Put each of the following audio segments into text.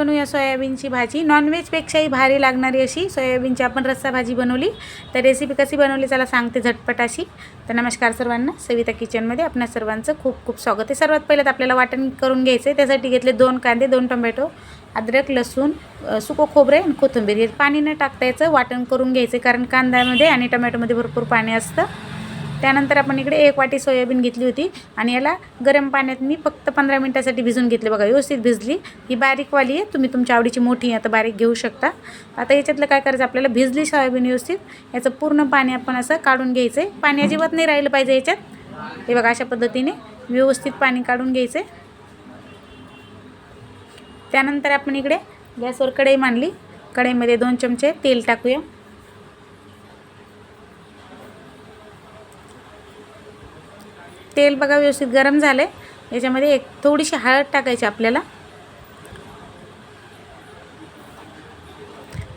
बनवूया सोयाबीनची भाजी. नॉनव्हेजपेक्षाही भारी लागणारी अशी सोयाबीनची आपण रस्सा भाजी बनवली. तर रेसिपी कशी बनवली चला सांगते झटपट अशी. तर नमस्कार सर्वांना. सविता किचनमध्ये आपल्या सर्वांचं खूप खूप स्वागत आहे. सर्वात पहिलं तर आपल्याला वाटण करून घ्यायचं आहे त्यासाठी घेतले दोन कांदे दोन टोमॅटो अद्रक लसूण सुको सुकं खोबरे आणि कोथिंबीर. हे पाणी न टाकता याचं वाटण करून घ्यायचं कारण कांद्यामध्ये आणि टोमॅटोमध्ये भरपूर पाणी असतं. त्यानंतर आपण इकडे एक वाटी सोयाबीन घेतली होती आणि याला गरम पाण्यात मी फक्त पंधरा मिनटासाठी भिजून घेतले. बघा व्यवस्थित भिजली. ही बारीकवाली आहे. तुम्ही तुमच्या आवडीची मोठी आता बारीक घेऊ शकता. आता याच्यातलं काय करायचं? आपल्याला भिजली सोयाबीन व्यवस्थित. याचं पूर्ण पाणी आपण असं काढून घ्यायचं आहे पाणी अजिबात नाही राहिलं पाहिजे याच्यात. हे बघा अशा पद्धतीने व्यवस्थित पाणी काढून घ्यायचं आहे त्यानंतर आपण इकडे गॅसवर कढई मांडली. कढईमध्ये दोन चमचे तेल टाकूया. तेल बघा व्यवस्थित गरम झालं आहे याच्यामध्ये एक थोडीशी हळद टाकायची आपल्याला.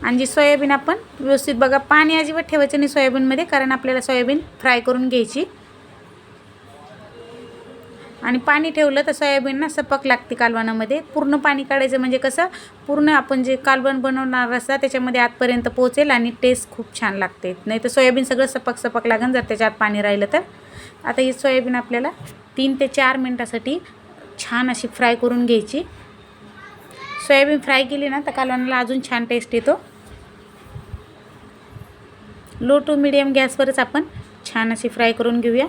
आणि जी सोयाबीन आपण व्यवस्थित बघा पाणी अजिबात ठेवायचं नाही सोयाबीनमध्ये कारण आपल्याला सोयाबीन फ्राय करून घ्यायची. आणि पाणी ठेवलं तर सोयाबीन ना सपक लागते कालवणामध्ये. पूर्ण पाणी काढायचं म्हणजे कसं? पूर्ण आपण जे कालवण बनवणार असता त्याच्यामध्ये आतपर्यंत पोचेल आणि टेस्ट खूप छान लागते. नाही तर सोयाबीन सगळं सपक सपक लागेल जर त्याच्यात पाणी राहिलं तर. आता ही सोयाबीन आपल्याला तीन ते चार मिनटासाठी छान अशी फ्राय करून घ्यायची. सोयाबीन फ्राय केली ना तर कालवणाला अजून छान टेस्ट येतो. लो टू मिडियम गॅसवरच आपण छान अशी फ्राय करून घेऊया.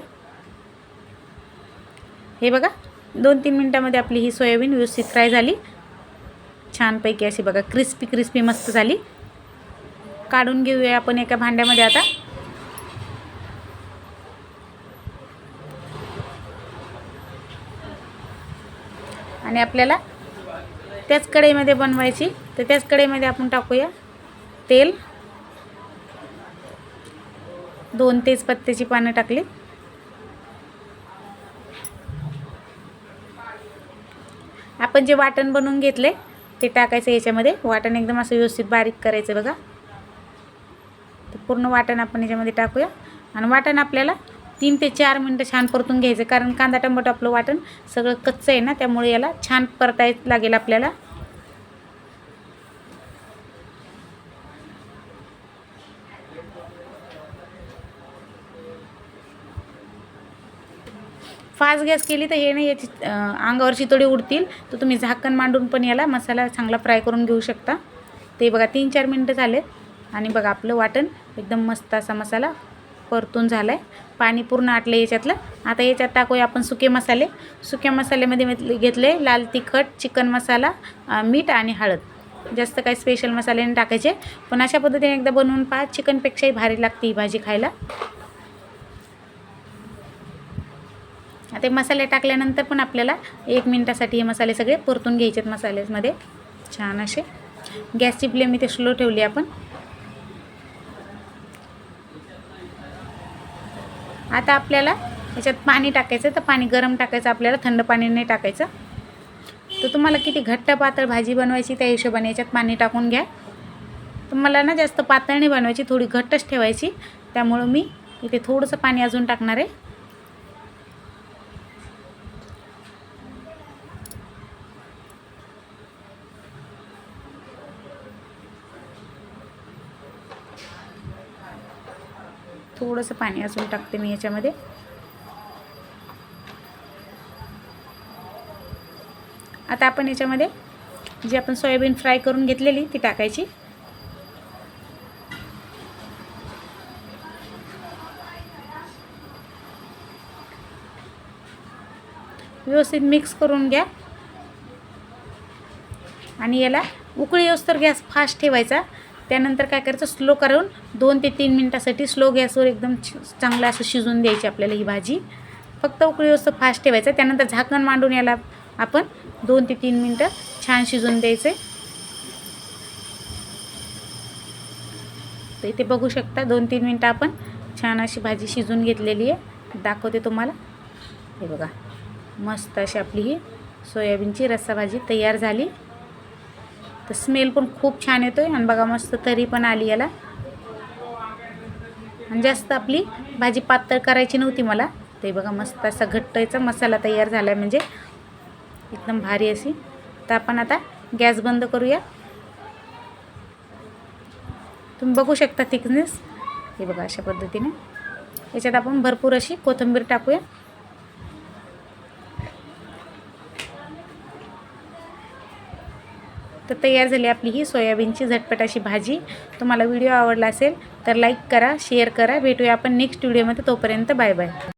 हे बघा दोन तीन मिनटामध्ये आपली ही सोयाबीन व्यवस्थित फ्राय झाली. छानपैकी अशी बघा क्रिस्पी क्रिस्पी मस्त झाली. काढून घेऊया आपण एका भांड्यामध्ये आता. आणि आपल्याला त्याच कढईमध्ये बनवायची तर त्याच कढईमध्ये आपण टाकूया तेल. दोन तेजपत्त्याची पानं टाकली. आपण जे वाटण बनवून घेतले ते टाकायचं याच्यामध्ये. वाटण एकदम असं व्यवस्थित बारीक करायचं बघा. तर पूर्ण वाटण आपण याच्यामध्ये टाकूया. आणि वाटण आपल्याला तीन ते चार मिनटं छान परतून घ्यायचं. कारण कांदा टमाटो आपलं वाटण सगळं कच्चं आहे ना त्यामुळे याला छान परतायच लागेल आपल्याला. फास्ट गॅस केली तर हे नाही याची अंगावर अंगावरची उडतील. तर तुम्ही झाकण मांडून पण याला मसाला चांगला फ्राय करून घेऊ शकता. ते बघा तीन चार मिनटं झाले आणि बघा आपलं वाटण एकदम मस्त असा मसाला परतून झाला आहे पाणी पूर्ण आटलं याच्यातलं. आता याच्यात टाकूया आपण सुके मसाले. सुक्या मसाल्यामध्ये घेतले लाल तिखट चिकन मसाला मीठ आणि हळद. जास्त काही स्पेशल मसाल्याने टाकायचे. पण अशा पद्धतीने एकदा बनवून पहा. चिकनपेक्षाही भारी लागते ही भाजी खायला. आता मसाले टाकल्यानंतर पण आपल्याला एक मिनटासाठी हे मसाले सगळे परतून घ्यायचे आहेत मसाल्यामध्ये छान असे. गॅसची फ्लेम इथे स्लो ठेवली आपण. आता आपल्याला याच्यात पाणी टाकायचं तर पाणी गरम टाकायचं आपल्याला थंड पाणी नाही टाकायचं. तर तुम्हाला किती घट्ट पातळ भाजी बनवायची त्या हिशोबाने याच्यात पाणी टाकून घ्या. तर मला ना जास्त पातळ नाही बनवायची थोडी घट्टच ठेवायची. त्यामुळं मी इथे थोडंसं पाणी अजून टाकणार आहे. थोडंसं पाणी अजून टाकते मी याच्यामध्ये. आता आपण याच्यामध्ये जी आपण सोयाबीन फ्राय करून घेतलेली ती टाकायची. व्यवस्थित मिक्स करून घ्या. आणि याला उकळी येऊस तर गॅस फास्ट ठेवायचा. त्यानंतर काय करायचं स्लो करून दोन ते तीन मिनटासाठी स्लो गॅसवर एकदम छ- चांगलं असं शिजवून द्यायची आपल्याला ही भाजी. फक्त उकळी व्यवस्थित फास्ट ठेवायचं. त्यानंतर झाकण मांडून याला आपण दोन ते तीन मिनटं छान शिजून द्यायचे. तर इथे बघू शकता दोन तीन मिनटं आपण छान अशी भाजी शिजून घेतलेली आहे. दाखवते तुम्हाला. हे बघा मस्त अशी आपली ही सोयाबीनची रस्सा भाजी तयार झाली. तर स्मेल पण खूप छान येतो आहे आणि बघा मस्त तरी पण आली याला. आणि जास्त आपली भाजी पातळ करायची नव्हती मला. ते बघा मस्त असा घट्ट याचा मसाला तयार झाला आहे म्हणजे. एकदम भारी अशी. तर आपण आता गॅस बंद करूया. तुम्ही बघू शकता थिकनेस हे बघा अशा पद्धतीने. याच्यात आपण भरपूर अशी कोथिंबीर टाकूया. तर तयार झाली आपली ही सोयाबीनची झटपट अशी भाजी. तुम्हाला व्हिडिओ आवडला असेल तर लाईक करा शेअर करा. भेटूया आपण नेक्स्ट व्हिडिओमध्ये तोपर्यंत बाय बाय